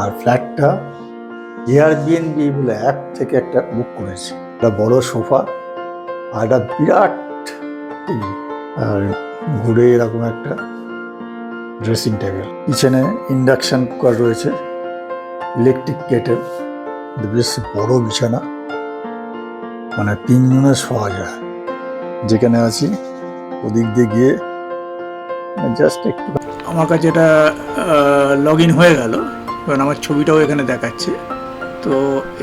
আর ফ্ল্যাটটা এয়ারবিএনবি বলে অ্যাপ থেকে একটা বুক করেছি। একটা বড় সোফা আর একটা বিরাট আর ঘুরে এরকম একটা ড্রেসিং টেবিল পিছনে ইন্ডাকশান কুকার রয়েছে ইলেকট্রিক কেটেল বেশ বড় বিছানা। মানে তিনজনে শোয়া যায়। যেখানে আছি, ওদিক দিয়ে গিয়ে জাস্ট একটু আমার কাছে এটা লগ ইন হয়ে গেল। কারণ আমার ছবিটাও এখানে দেখাচ্ছে। তো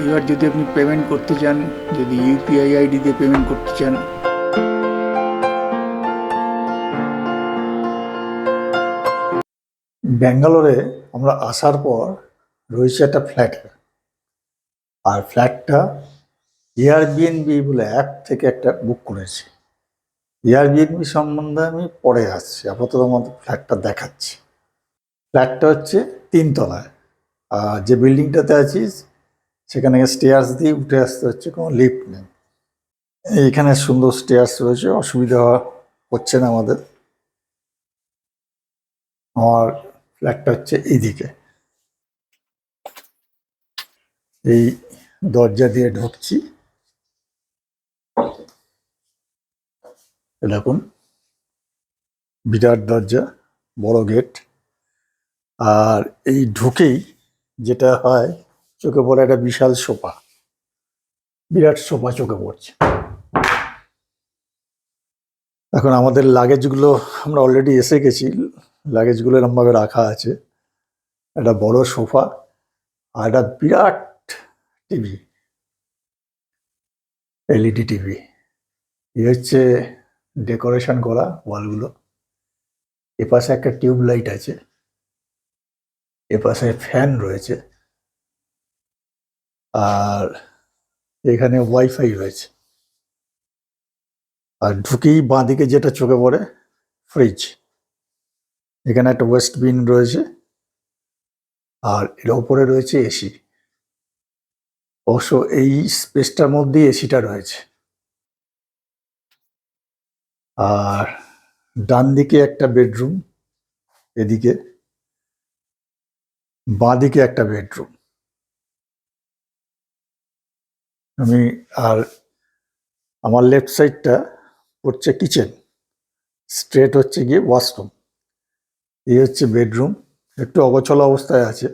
এবার যদি আপনি পেমেন্ট করতে চান, যদি ইউপিআই আইডি দিয়ে পেমেন্ট করতে চান। ব্যাঙ্গালোরে আমরা আসার পর রয়েছে একটা ফ্ল্যাট আর ফ্ল্যাটটা এয়ারবিএনবি বলে অ্যাপ থেকে একটা বুক করেছি। এয়ারবিএনবি সম্বন্ধে আমি পরে আসছি, আপাতত আমাদের ফ্ল্যাটটা দেখাচ্ছি। ফ্ল্যাটটা হচ্ছে তিনতলায়। আর যে বিল্ডিংটাতে আছিস, সেখানে স্টেয়ার্স দিয়ে উঠে আসতে হচ্ছে, কোনো লিফট নেই। এইখানে সুন্দর স্টেয়ার্স রয়েছে, অসুবিধা হচ্ছে না আমাদের। আমার ফ্ল্যাটটা হচ্ছে এইদিকে। এই দরজা দিয়ে ঢুকছি। দেখুন, বিরাট দরজা, বড় গেট আর এই ঢুকেই যেটা হয়, চোখে পড়ে একটা বিশাল সোফা। বিরাট সোফা চোখে পড়ছে। এখন আমাদের লাগেজগুলো, আমরা অলরেডি এসে গেছি। লাগেজগুলো এরমভাবে রাখা আছে। একটা বড় সোফা আর একটা বিরাট টিভি। LED TV. এই হচ্ছে ডেকোরেশন করা ওয়ালগুলো। এপাশে একটা টিউব লাইট আছে। এপাশে ফ্যান রয়েছে। আর এখানে ওয়াইফাই রয়েছে। আর ঢুকেই বাঁদিকে যেটা চোখে পড়ে, ফ্রিজ। এখানে একটা ওয়েস্ট বিন রয়েছে। আর এর ওপরে রয়েছে এসি। অবশ্য এই স্পেসটার মধ্যেই এসিটা রয়েছে। আর ডান দিকে একটা বেডরুম, এদিকে বাঁ দিকে একটা বেডরুম। আমি আর আমার লেফট সাইডটা হচ্ছে কিচেন, স্ট্রেট হচ্ছে গিয়ে ওয়াশরুম। এই হচ্ছে বেডরুম, একটু অগোছল অবস্থায় আছে।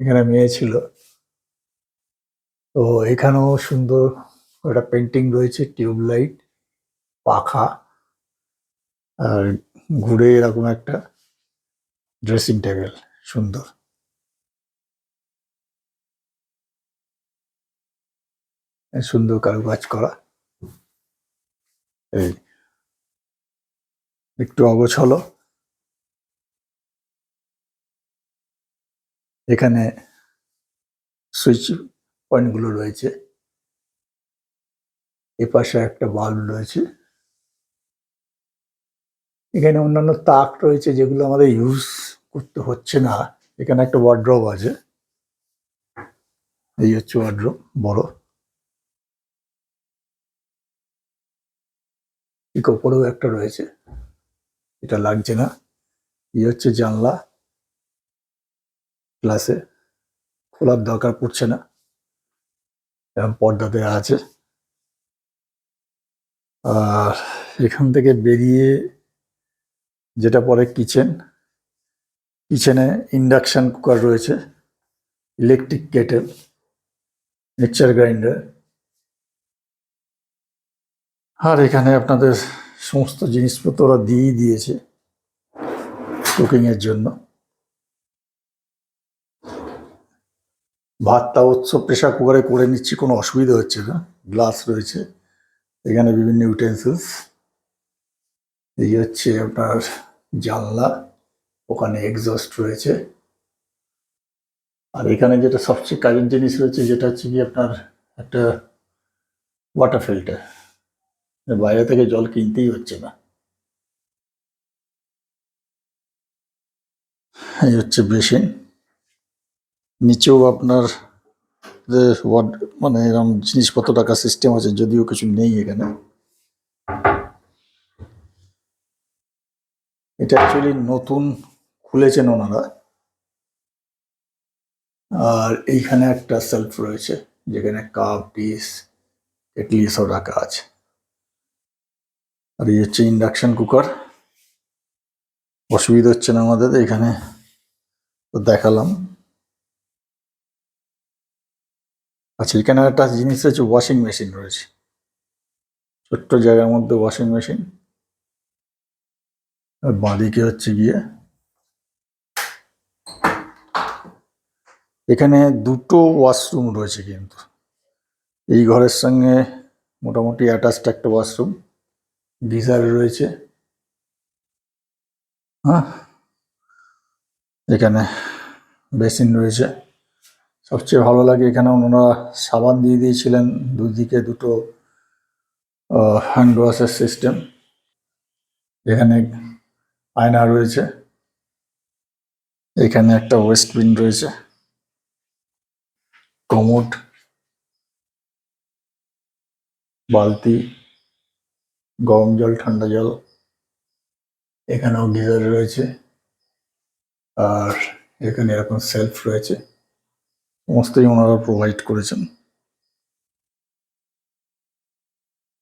এখানে মেয়ে ছিল। তো এখানেও সুন্দর একটা পেন্টিং রয়েছে টিউব লাইট পাখা, আর ঘুরে এরকম একটা ড্রেসিং টেবিল। সুন্দর। সুন্দর কারুকাজ করা। এই একটু অগোছলো। এখানে সুইচ পয়েন্টগুলো রয়েছে। এপাশে একটা বাল্ব রয়েছে। এখানে অন্যান্য তাক রয়েছে যেগুলো আমাদের ইউজ করতে হচ্ছে না। এখানে একটা ওয়ার্ড্রপ আছে। এই হচ্ছে ওয়ার্ড্রপ বড়। ঠিক ওপরেও একটা রয়েছে। এটা লাগছে না। এই হচ্ছে জানলা। ক্লাসে খোলার দরকার পড়ছে না। এরকম পর্দা দেওয়া আছে। আর এখান থেকে বেরিয়ে যেটা পরে কিচেন কিচেনে ইন্ডাকশান কুকার রয়েছে ইলেকট্রিক কেটেল মিক্সার গ্রাইন্ডার আর এখানে আপনাদের সমস্ত জিনিসপত্র ওরা দিয়েই দিয়েছে কুকিংয়ের জন্য। ভাতটা উৎসব প্রেশার কুকারে করে নিচ্ছি, কোনো অসুবিধা হচ্ছে না। গ্লাস রয়েছে, এখানে বিভিন্ন ইউটেন্সিলস এই হচ্ছে আপনার জানলা। ওখানে এক্সস্ট রয়েছে। আর এখানে যেটা সবচেয়ে কাজের জিনিস রয়েছে, যেটা হচ্ছে কি আপনার একটা ওয়াটার ফিল্টার বাইরে থেকে জল কিনতেই হচ্ছে না। এই হচ্ছে বেসিন নিচেও আপনার মানে এরকম জিনিসপত্র রাখার সিস্টেম আছে, যদিও কিছু নেই এখানে। এটা অ্যাকচুয়ালি নতুন খুলেছেন ওনারা। আর এইখানে একটা সেলফ রয়েছে, যেখানে কাপ ডিস কেটলি সব রাখা আছে। আর এই হচ্ছে ইন্ডাকশন কুকার অসুবিধা হচ্ছে না আমাদের এখানে, তো দেখালাম। আচ্ছা এখানে একটা জিনিস রয়েছে ওয়াশিং মেশিন রয়েছে। ছোট্ট জায়গার মধ্যে ওয়াশিং মেশিন আর বাঁদিকে হচ্ছে গিয়ে এখানে দুটো ওয়াশরুম রয়েছে কিন্তু। এই ঘরের সঙ্গে মোটামুটি অ্যাটাচড একটা ওয়াশরুম। গিজার রয়েছে। হ্যাঁ। এখানে বেসিন রয়েছে। সবচেয়ে ভালো লাগে এখানে ওনারা সাবান দিয়ে দিয়েছিলেন দুদিকে দুটো হ্যান্ড ওয়াশের সিস্টেম এখানে আয়না রয়েছে। এখানে একটা ওয়েস্ট ওয়েস্টবিন রয়েছে। কমোড বালতি, গরম জল, ঠান্ডা জল, এখানেও গিজার রয়েছে। আর এখানে এরকম সেলফ রয়েছে। সমস্তই ওনারা প্রোভাইড করেছেন।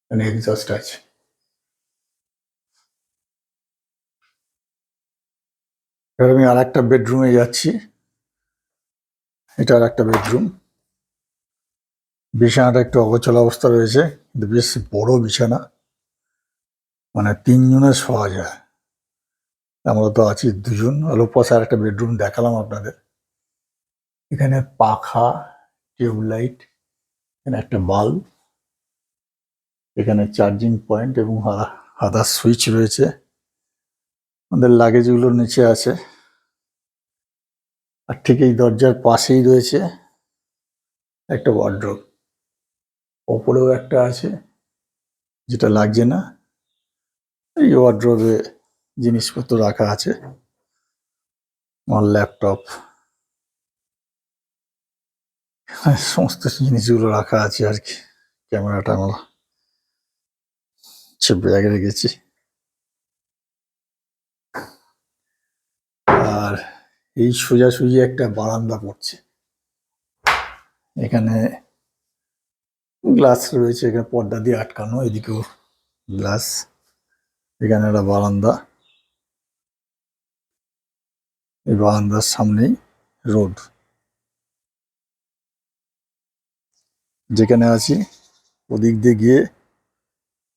এখানে এক্সস্ট আছে। এবার আমি আর একটা বেডরুমে যাচ্ছি। এটা আর একটা বেডরুম বিছানাটা একটু অগোছল অবস্থা রয়েছে, কিন্তু বেশ বড় বিছানা। মানে তিনজনের শোয়া যায়। আমরা তো আছি দুজন। আলো পাশে আর একটা বেডরুম দেখালাম আপনাদের। এখানে পাখা, টিউবলাইট, এখানে একটা বাল্ব, এখানে চার্জিং পয়েন্ট এবং আদার সুইচ রয়েছে। আমাদের লাগেজগুলো নিচে আছে। আর ঠিক এই দরজার পাশেই রয়েছে একটা ওয়ার্ড্রোব। ওপরেও একটা আছে, যেটা লাগছে না। এই ওয়ার্ড্রোবে জিনিসপত্র রাখা আছে। আমার ল্যাপটপ সমস্ত জিনিসগুলো রাখা আছে আর কি। ক্যামেরাটা আমার সে ব্যাগে রেখেছি। আর এই সোজাসুজি একটা বারান্দা পড়ছে। এখানে গ্লাস রয়েছে এখানে, পর্দা দিয়ে আটকানো, এদিকেও গ্লাস, এখানে একটা বারান্দা। এই বারান্দার সামনেই রোড। যেখানে আছি, ওদিক দিয়ে গিয়ে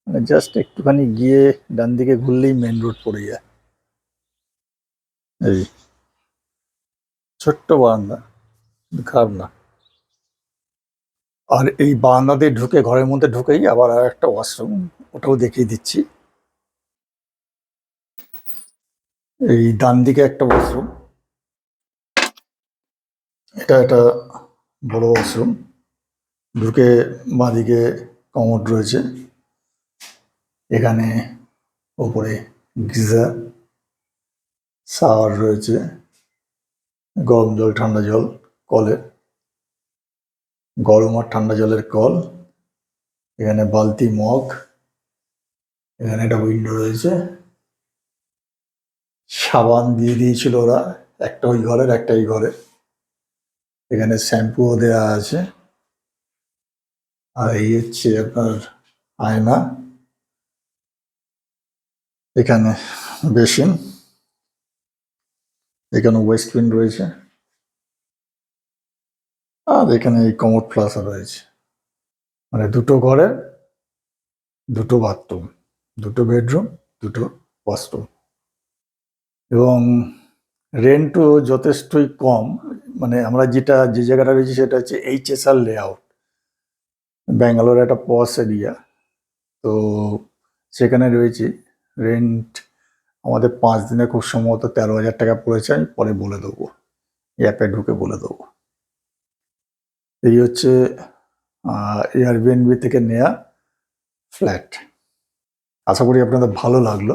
মানে জাস্ট একটুখানি গিয়ে ডান দিকে ঘুরলেই মেন রোড পড়ে যায়। এই ছোট্ট বারান্দা খারাপ না। আর এই বারান্দা দিয়ে ঢুকে, ঘরের মধ্যে ঢুকেই আবার আর একটা ওয়াশরুম, ওটাও দেখিয়ে দিচ্ছি। এই ডান দিকে একটা ওয়াশরুম। এটা একটা বড় ওয়াশরুম। ঢুকে বাঁদিকে কমোড রয়েছে। এখানে ওপরে গিজার শাওয়ার রয়েছে, গরম জল, ঠান্ডা জল, কলের। গরম আর ঠান্ডা জলের কল, এখানে বালতি মগ, এখানে একটা উইন্ডো রয়েছে। সাবান দিয়ে দিয়েছিল ওরা, একটা ওই ঘরের, একটা এই ঘরের। এখানে শ্যাম্পুও দেওয়া আছে। আর এই হচ্ছে আপনার আয়না। এখানে বেসিন, এখানে ওয়েস্ট ওয়েস্টবিন রয়েছে। আর এখানে এই কমোড প্লাসা রয়েছে। মানে দুটো ঘরে দুটো বাথরুম, দুটো বেডরুম, দুটো ওয়াশরুম। এবং রেন্টও যথেষ্টই কম। মানে আমরা যেটা, যে জায়গাটা রয়েছে সেটা হচ্ছে এইচএসআর লেআউট ব্যাঙ্গালোর একটা পস এরিয়া। তো সেখানে রয়েছে। রেন্ট আমাদের পাঁচ দিনে খুব সম্ভবত তেরো হাজার টাকা পড়েছে। আমি পরে বলে দেবো। অ্যাপে ঢুকে বলে দেবো। এই হচ্ছে এয়ারবিএনবি থেকে নেয়া ফ্ল্যাট আশা করি আপনাদের ভালো লাগল।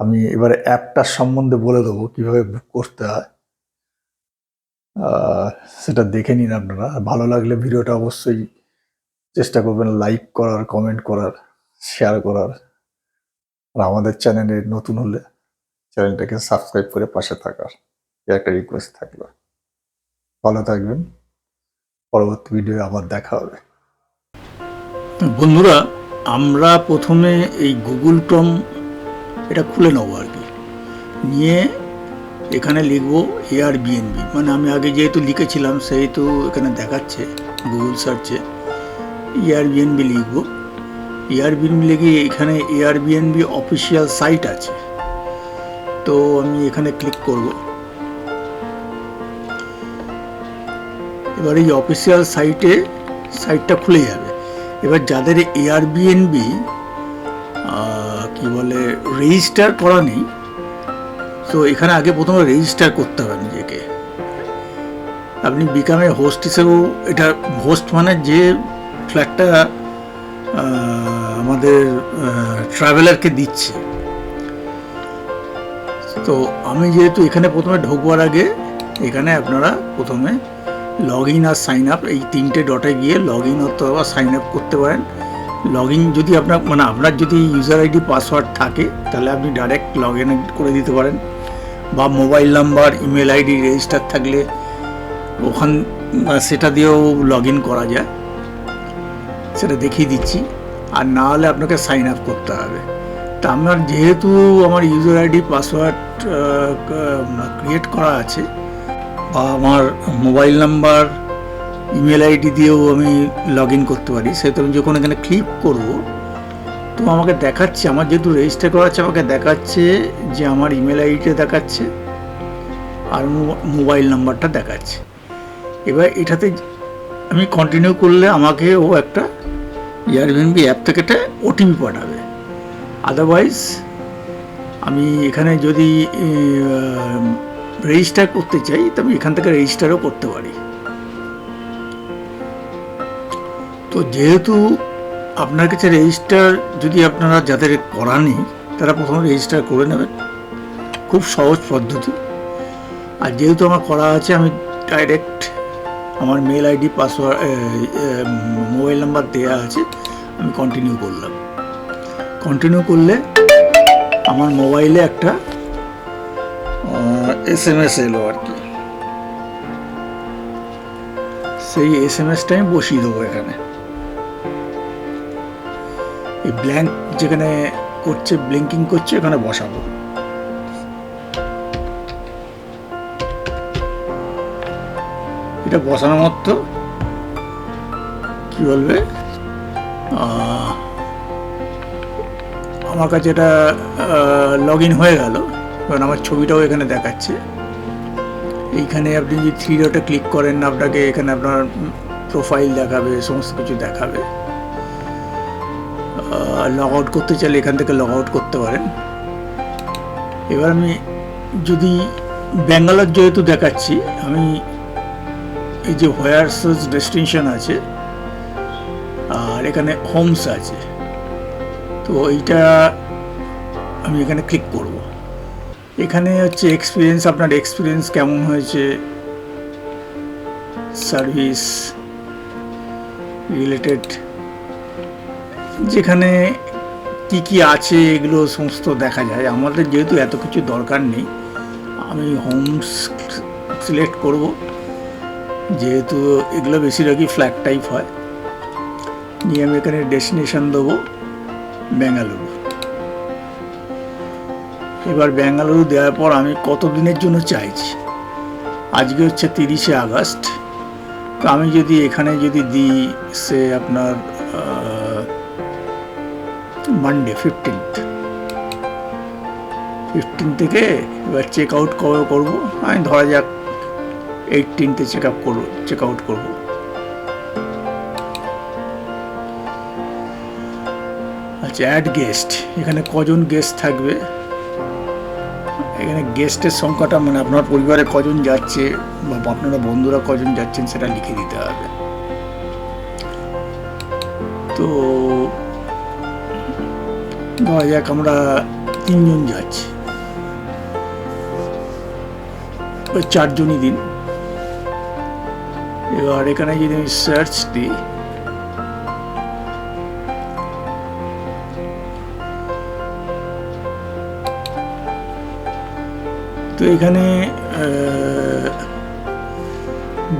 আমি এবারে অ্যাপটার সম্বন্ধে বলে দেবো কীভাবে বুক করতে হয়। সেটা দেখে নিন আপনারা। ভালো লাগলে ভিডিওটা অবশ্যই চেষ্টা করবেন লাইক করার কমেন্ট করার শেয়ার করার। আর আমাদের চ্যানেলে নতুন হলে চ্যানেলটাকে সাবস্ক্রাইব করে পাশে থাকার। একটা রিকোয়েস্ট থাকল। ভালো থাকবেন। পরবর্তী ভিডিও আবার দেখা হবে। বন্ধুরা, আমরা প্রথমে এই গুগল ক্রম এটা খুলে নেব আর কি। নিয়ে এখানে লিখব এয়ার বিএনবি মানে আমি আগে যেহেতু লিখেছিলাম, সেহেতু এখানে দেখাচ্ছে গুগল সার্চে এয়ার বিএনবি লিখব। এয়ার বিএনবি লিখে এখানে এয়ার বিএনবি অফিসিয়াল সাইট আছে। তো আমি এখানে ক্লিক করব। এবার এই অফিসিয়াল সাইটে সাইটটা খুলে যাবে। এবার যাদের এয়ারবিএনবি কি বলে রেজিস্টার করা নেই, তো এখানে আগে প্রথমে রেজিস্টার করতে হবে নিজেকে। আপনি বিকামে হোস্ট হিসেবেও এটা হোস্ট মানে যে ফ্ল্যাটটা আমাদের ট্রাভেলারকে দিচ্ছে। তো আমি যেহেতু এখানে প্রথমে ঢোকবার আগে, এখানে আপনারা প্রথমে লগ ইন আর সাইন আপ এই তিনটে ডটে গিয়ে লগ ইন অথবা সাইন আপ করতে পারেন। লগ ইন যদি আপনার মানে আপনার যদি ইউজার আইডি পাসওয়ার্ড থাকে, তাহলে আপনি ডাইরেক্ট লগ ইন করে দিতে পারেন। বা mobile number email ID register থাকলে ওখান সেটা দিয়েও লগ ইন করা যায়। সেটা দেখিয়ে দিচ্ছি। আর না হলে আপনাকে সাইন আপ করতে হবে। তা আমার যেহেতু আমার ইউজার আইডি পাসওয়ার্ড ক্রিয়েট করা আছে বা আমার মোবাইল নাম্বার, ইমেল আইডি দিয়েও আমি লগ ইন করতে পারি। সেহেতু আমি যখন এখানে ক্লিক করব, তো আমাকে দেখাচ্ছে, আমার যেহেতু রেজিস্টার করা আছে, আমাকে দেখাচ্ছে যে আমার ইমেল আইডিটা দেখাচ্ছে আর মোবাইল নাম্বারটা দেখাচ্ছে। এবার এটাতে আমি কন্টিনিউ করলে আমাকে ও একটা এয়ারবিএনবি অ্যাপ থেকে একটা ওটিপি পাঠাবে। আদারওয়াইজ আমি এখানে যদি রেজিস্টার করতে চাই, তো আমি এখান থেকে রেজিস্টারও করতে পারি। তো যেহেতু আপনার কাছে রেজিস্টার যদি আপনারা যাদের করা নেই, তারা প্রথমে রেজিস্টার করে নেবেন। খুব সহজ পদ্ধতি। আর যেহেতু আমার করা আছে, আমি ডাইরেক্ট আমার mail ID password mobile number দেওয়া আছে, আমি কন্টিনিউ করলাম। কন্টিনিউ করলে আমার মোবাইলে একটা এস এম এস এলো আর কি। সেই এস এম এসটা আমি বসিয়ে দেবো এখানে। এই ব্ল্যাঙ্ক যেখানে করছে ব্লিঙ্কিং করছে, এখানে বসাবো। এটা বসানো মাত্র কি বলবে? আমার কাছে এটা লগ ইন হয়ে গেল। কারণ আমার ছবিটাও এখানে দেখাচ্ছে। এইখানে আপনি যদি থ্রি ডটে ক্লিক করেন, আপনাকে এখানে আপনার প্রোফাইল দেখাবে, সমস্ত কিছু দেখাবে। লগ আউট করতে চাইলে এখান থেকে লগ আউট করতে পারেন। এবার আমি যদি ব্যাঙ্গালোর যেহেতু দেখাচ্ছি, আমি এই যে হোয়ার সার্চ ডেস্টিনেশন আছে, আর এখানে হোমস আছে। তো এইটা আমি এখানে ক্লিক এখানে হচ্ছে এক্সপিরিয়েন্স আপনার এক্সপিরিয়েন্স কেমন হয়েছে? সার্ভিস রিলেটেড যেখানে কি কি আছে, এগুলো সমস্ত দেখা যায়। আমাদের যেহেতু এত কিছু দরকার নেই, আমি হোমস সিলেক্ট করব। যেহেতু এগুলো বেশিরভাগই ফ্ল্যাট টাইপ হয়। নিয়ে আমি এখানে ডেস্টিনেশন দেবো বেঙ্গালুরু এবার বেঙ্গালুরু দেওয়ার পর আমি কত দিনের জন্য চাইছি? আজকে হচ্ছে তিরিশে আগস্ট। তো আমি যদি এখানে যদি দিই, সে আপনার মানডে ফিফটিন্থ ফিফটিন থেকে এবার চেক আউট করব। আমি ধরা যাক এইটিনতে চেক আপ করব চেক আউট করব। আচ্ছা অ্যাড গেস্ট এখানে কজন গেস্ট থাকবে? এখানে গেস্টের সংখ্যাটা মানে আপনার পরিবারে কজন যাচ্ছে বা আপনারা বন্ধুরা কজন যাচ্ছেন সেটা লিখে দিতে হবে। তো ধরা যাক আমরা তিনজন যাচ্ছি। চারজনই দিন। এবার এখানে যদি আমি সার্চ দিই তো এখানে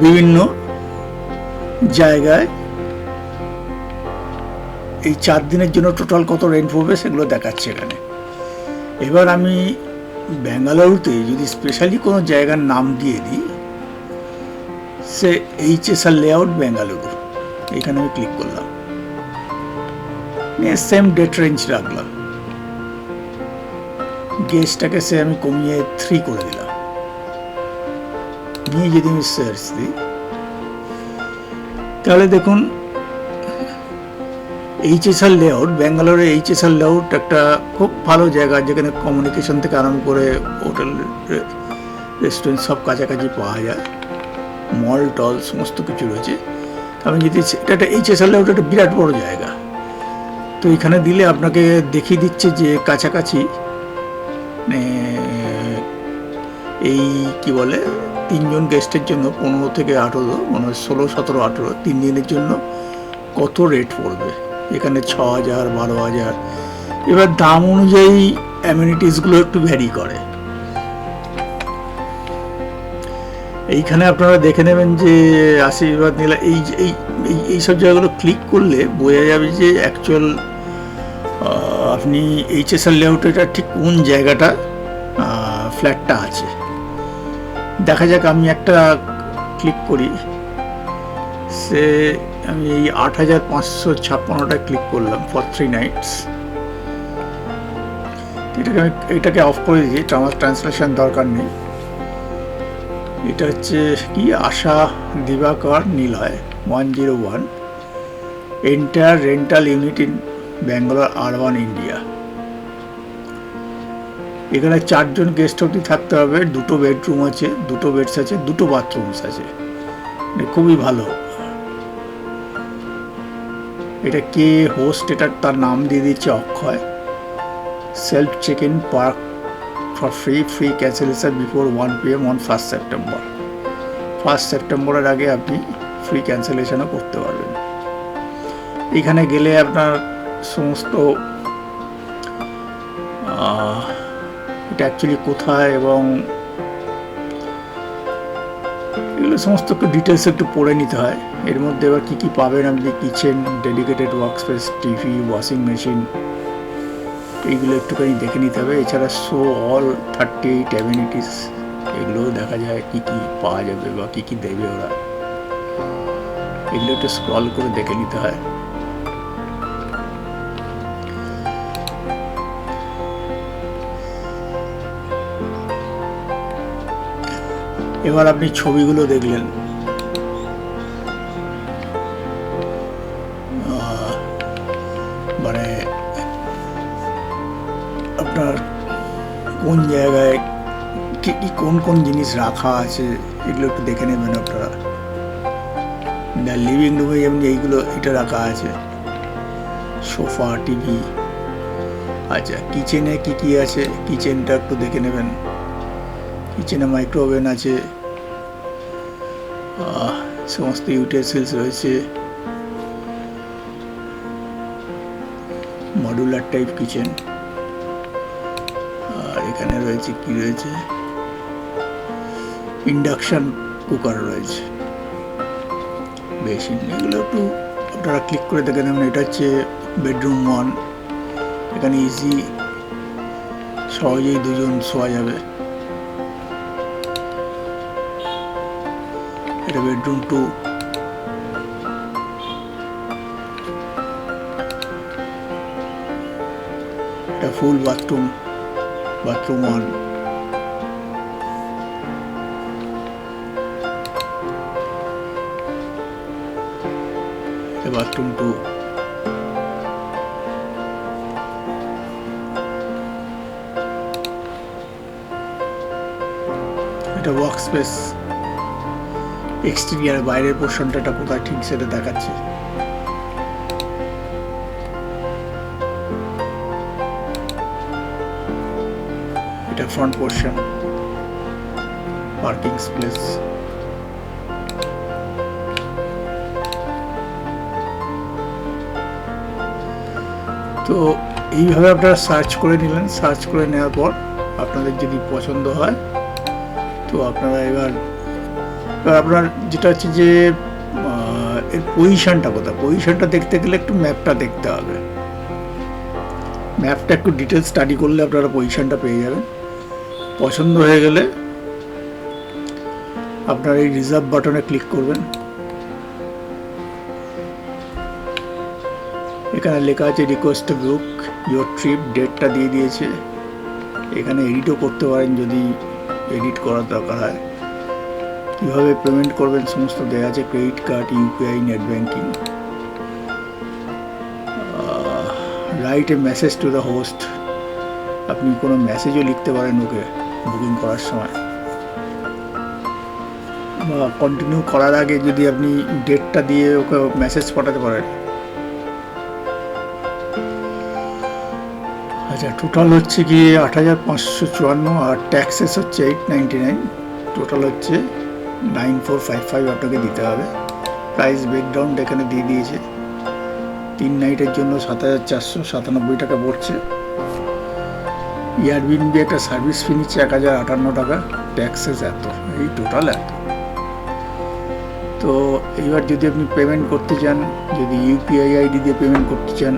বিভিন্ন জায়গায় এই চার দিনের জন্য টোটাল কত রেন্ট পড়বে সেগুলো দেখাচ্ছে এখানে। এবার আমি ব্যাঙ্গালুরুতে যদি স্পেশালি কোনো জায়গার নাম দিয়ে দিই, সে H S R layout Bengaluru এখানে আমি ক্লিক করলাম। সেম ডেট রেঞ্জ রাখলাম। গেজটাকে সে আমি কমিয়ে থ্রি করে দিলাম। নিয়ে যদি আমি সার্চ দিই, তাহলে দেখুন এইচএসআর লেআউট ব্যাঙ্গালোরে এইচএসআর লেআউট একটা খুব ভালো জায়গা, যেখানে কমিউনিকেশন থেকে আরম্ভ করে হোটেল রেস্টুরেন্ট সব কাছাকাছি পাওয়া যায়। মল টল সমস্ত কিছু রয়েছে। আমি যদি এটা একটা এইচএসআর লেআউট একটা বিরাট বড় জায়গা। তো এখানে দিলে আপনাকে দেখিয়ে দিচ্ছে যে কাছাকাছি মানে এই কি বলে, তিনজন গেস্টের জন্য পনেরো থেকে আঠেরো মানে ষোলো, সতেরো, আঠেরো, তিন দিনের জন্য কত রেট পড়বে? এখানে ছ হাজার, বারো হাজার। এবার দাম অনুযায়ী অ্যামিনিটিসগুলো একটু ভ্যারি করে। এইখানে আপনারা দেখে নেবেন যে, আশীর্বাদ নীলা এই এই- এইসব জায়গাগুলো ক্লিক করলে বোঝা যাবে যে অ্যাকচুয়াল আপনি এইচএসআর লেআউটের ঠিক কোন জায়গাটা ফ্ল্যাটটা আছে? দেখা যাক, আমি একটা ক্লিক করি। সে, আমি এই আট হাজার পাঁচশো ছাপ্পান্নটা ক্লিক করলাম ফর থ্রি নাইটস এটাকে আমি, এটাকে অফ করে দিই এটা আমার ট্রান্সলেশন দরকার নেই। এটা হচ্ছে কি? Asha Diwakar Niloy one zero one entire rental unit in Bangalore urban India এখানে চারজন গেস্ট অব্দি থাকতে হবে, দুটো বেডরুম আছে, দুটো বেডস আছে, দুটো বাথরুমস আছে। মানে খুবই ভালো। এটা কে হোস্ট এটা তার নাম দিয়ে দিচ্ছে Akshay. Self check in park for free free cancellation before one P M on first September first সেপ্টেম্বরের আগে আপনি ফ্রি ক্যান্সেলেশনও করতে পারবেন। এখানে গেলে আপনার সমস্ত এটা অ্যাকচুয়ালি কোথায় এবং এগুলো সমস্ত একটু ডিটেলস একটু পড়ে নিতে হয়। এর মধ্যে এবার কী কী পাবেন আপনি? Kitchen dedicated workspace TV washing machine এইগুলো একটুখানি দেখে নিতে হবে। এছাড়া show all thirty eight amenities এগুলোও দেখা যায় কী কী পাওয়া যাবে বা কী কী দেবে ওরা। এগুলো একটু স্ক্রল করে দেখে নিতে হয়। এবার আপনি ছবিগুলো দেখলেন। মানে আপনার কোন জায়গায় কি কি, কোন কোন জিনিস রাখা আছে, এগুলো একটু দেখে নেবেন আপনারা। দ্য লিভিং রুমে যেমনি এইগুলো, এটা রাখা আছে। সোফা, টিভি আচ্ছা কিচেনে কি কি আছে, কিচেনটা একটু দেখে নেবেন। কিচেনে মাইক্রো ওভেন আছে সমস্ত ইউটেন্সিলস রয়েছে। মডুলার টাইপ কিচেন আর এখানে রয়েছে কি রয়েছে? ইন্ডাকশন কুকার রয়েছে। বেশ এগুলো একটু আপনারা ক্লিক করে দেখে নেবেন। এটা হচ্ছে বেডরুম ওয়ান এখানে ইজি সহজেই দুজন শোয়া যাবে। এটা বেডরুম টু এটা ফুল বাথরুম বাথরুম ওয়ান এটা বাথরুম টু এটা ওয়ার্ক স্পেস এক্সটেরিয়ার বাইরের পোর্শনটা কোথায় ঠিক সেটা দেখাচ্ছে। এটা ফ্রন্ট পোর্শন পার্কিং স্পেস তো এইভাবে আপনারা সার্চ করে নিলেন। সার্চ করে নেওয়ার পর আপনাদের যদি পছন্দ হয়, তো আপনারা এবার এবার আপনার যেটা হচ্ছে যে এর পজিশনটা কোথায়? পজিশনটা দেখতে গেলে একটু ম্যাপটা দেখতে হবে। ম্যাপটা একটু ডিটেলস স্টাডি করলে আপনারা পজিশনটা পেয়ে যাবেন। পছন্দ হয়ে গেলে আপনার এই রিজার্ভ বাটনে ক্লিক করবেন। এখানে লেখা আছে রিকোয়েস্ট বুক ইয়োর ট্রিপ ডেটটা দিয়ে দিয়েছে। এখানে এডিটও করতে পারেন যদি এডিট করার দরকার হয়। কীভাবে পেমেন্ট করবেন সমস্ত দেওয়া আছে, credit card UPI net banking write a message to the host আপনি কোনো মেসেজও লিখতে পারেন ওকে বুকিং করার সময়। বা কন্টিনিউ করার আগে যদি আপনি ডেটটা দিয়ে ওকে মেসেজ পাঠাতে পারেন। আচ্ছা টোটাল হচ্ছে কি আট হাজার পাঁচশো চুয়ান্ন আর ট্যাক্সেস হচ্ছে এইট নাইনটি নাইন টোটাল হচ্ছে নাইন ফোর ফাইভ ফাইভ আপনাকে দিতে হবে। প্রাইস ব্রেকডাউন এখানে দিয়ে দিয়েছে। তিন নাইটের জন্য সাত হাজার চারশো সাতানব্বই টাকা পড়ছে। এয়ারবিনবি একটা সার্ভিস ফি নিচ্ছে এক হাজার আটান্ন টাকা। ট্যাক্সেস এত, এই টোটাল এত। তো এইবার যদি আপনি পেমেন্ট করতে চান, যদি ইউপিআই আইডি দিয়ে পেমেন্ট করতে চান,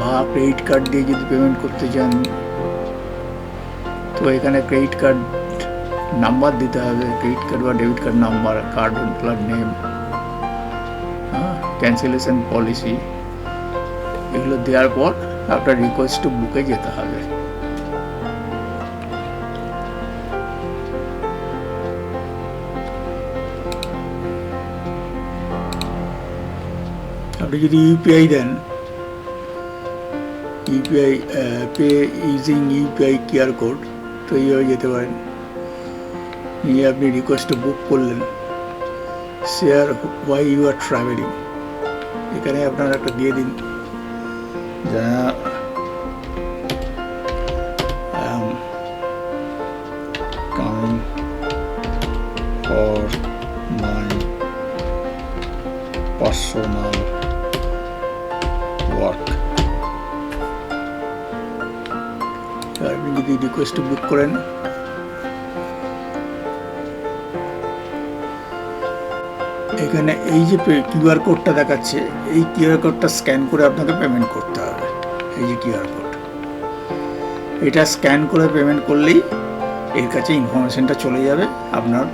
বা ক্রেডিট কার্ড দিয়ে যদি পেমেন্ট করতে চান, তো এখানে ক্রেডিট কার্ড নাম্বার দিতে হবে ক্রেডিট কার্ড বা debit card number card holder name cancellation policy এগুলো দেওয়ার পর আপনার রিকোয়েস্ট টু বুকে যেতে হবে। আপনি যদি ইউপিআই দেন UPI pay using UPI QR code তো এইভাবে যেতে পারেন। নিয়ে আপনি রিকোয়েস্ট বুক করলেন share why you are travelling এখানে আপনার একটা দিয়ে দিন। যা coming for my personal work আপনি যদি রিকোয়েস্ট বুক করেন এখানে এই যে কিউআর কোডটা দেখাচ্ছে, এই কিউআর কোডটা স্ক্যান করে আপনাকে পেমেন্ট করতে হবে। এই যে কিউআর কোড। এটা স্ক্যান করে পেমেন্ট করলেই এর কাছে ইনফরমেশনটা চলে যাবে। আপনার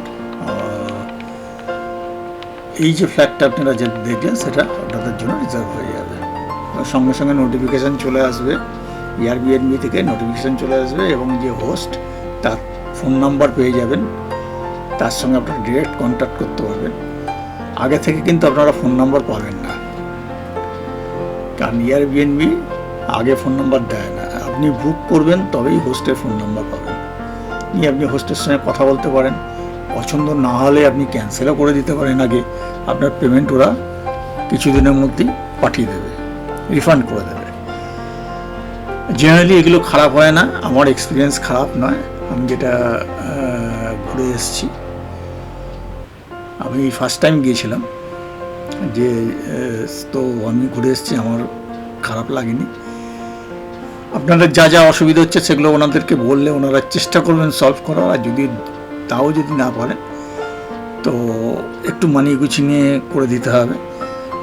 এই যে ফ্ল্যাটটা আপনারা যে দেখলেন, সেটা আপনাদের জন্য রিজার্ভ হয়ে যাবে। সঙ্গে সঙ্গে নোটিফিকেশান চলে আসবে। এয়ারবিএনবি থেকে নোটিফিকেশান চলে আসবে এবং যে হোস্ট তার ফোন নাম্বার পেয়ে যাবেন। তার সঙ্গে আপনারা ডিরেক্ট কন্ট্যাক্ট করতে পারবেন। আগে থেকে কিন্তু আপনারা ফোন নাম্বার পাবেন না। কারণ এয়ারবিএনবি আগে ফোন নাম্বার দেয় না। আপনি বুক করবেন, তবেই হোস্টের ফোন নাম্বার পাবেন। নিয়ে আপনি হোস্টের সঙ্গে কথা বলতে পারেন। পছন্দ না হলে আপনি ক্যান্সেলও করে দিতে পারেন আগে। আপনার পেমেন্ট ওরা কিছুদিনের মধ্যেই পাঠিয়ে দেবে। রিফান্ড করে দেবে। জেনারেলি এগুলো খারাপ হয় না। আমার এক্সপিরিয়েন্স খারাপ নয়। আমি যেটা ঘুরে এসেছি। আমি ফার্স্ট টাইম গিয়েছিলাম, যে তো আমি ঘুরে এসেছি, আমার খারাপ লাগেনি। আপনাদের যা যা অসুবিধা হচ্ছে, সেগুলো ওনাদেরকে বললে ওনারা চেষ্টা করবেন সলভ করার, আর যদি তাও যদি না পারেন, তো একটু মানি গুছিয়ে নিয়ে করে দিতে হবে।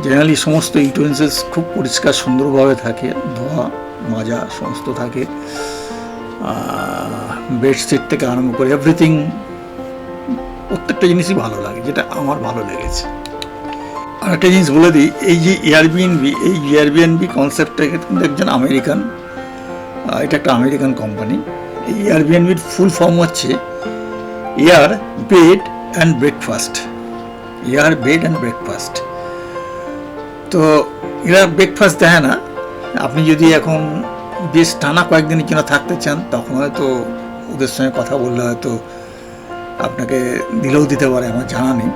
জেনারেলি সমস্ত ইউটেন্সিলস খুব পরিষ্কার, সুন্দরভাবে থাকে, ধোয়া, মাজা সমস্ত থাকে। বেডশিট থেকে আরম্ভ করে এভরিথিং প্রত্যেকটা জিনিসই ভালো লাগে, যেটা আমার ভালো লেগেছে। আর একটা জিনিস বলে দিই, এই যে এয়ারবিএনবি এই এয়ারবিএনবি কনসেপ্টটা কিন্তু একজন আমেরিকান এটা একটা আমেরিকান কোম্পানি এই এয়ারবিএনবির ফুল ফর্ম হচ্ছে air bed and breakfast air bed and breakfast তো এরা ব্রেকফাস্ট দেয় না, আপনি যদি এখন বেশ টানা কয়েকদিনের জন্য থাকতে চান, তখন হয়তো ওদের সঙ্গে কথা বললে হয়তো আপনাকে দিলেও দিতে পারে, আমার জানা নেই।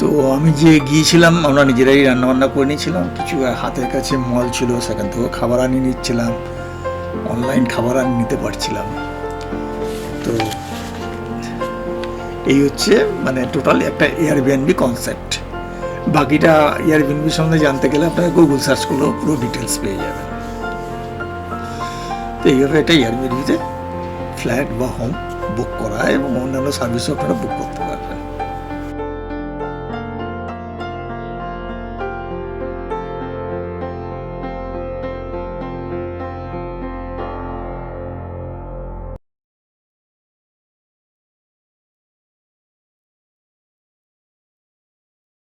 তো আমি যে গিয়েছিলাম, আমরা নিজেরাই রান্নাবান্না করে নিয়েছিলাম। কিছু হাতের কাছে মল ছিল, সেখান থেকেও খাবার আনিয়ে নিচ্ছিলাম। অনলাইন খাবার আনিয়ে নিতে পারছিলাম তো এই হচ্ছে মানে টোটাল একটা এয়ারবিএনবি কনসেপ্ট বাকিটা এয়ারবিএনবি সম্বন্ধে জানতে গেলে আপনাকে গুগল সার্চ করলেও পুরো ডিটেলস পেয়ে যাবেন। তো এইভাবে একটা এয়ারবিএনবিতে ফ্ল্যাট বা হোম বুক করা এবং অন্যান্য সার্ভিসও আপনারা বুক করতে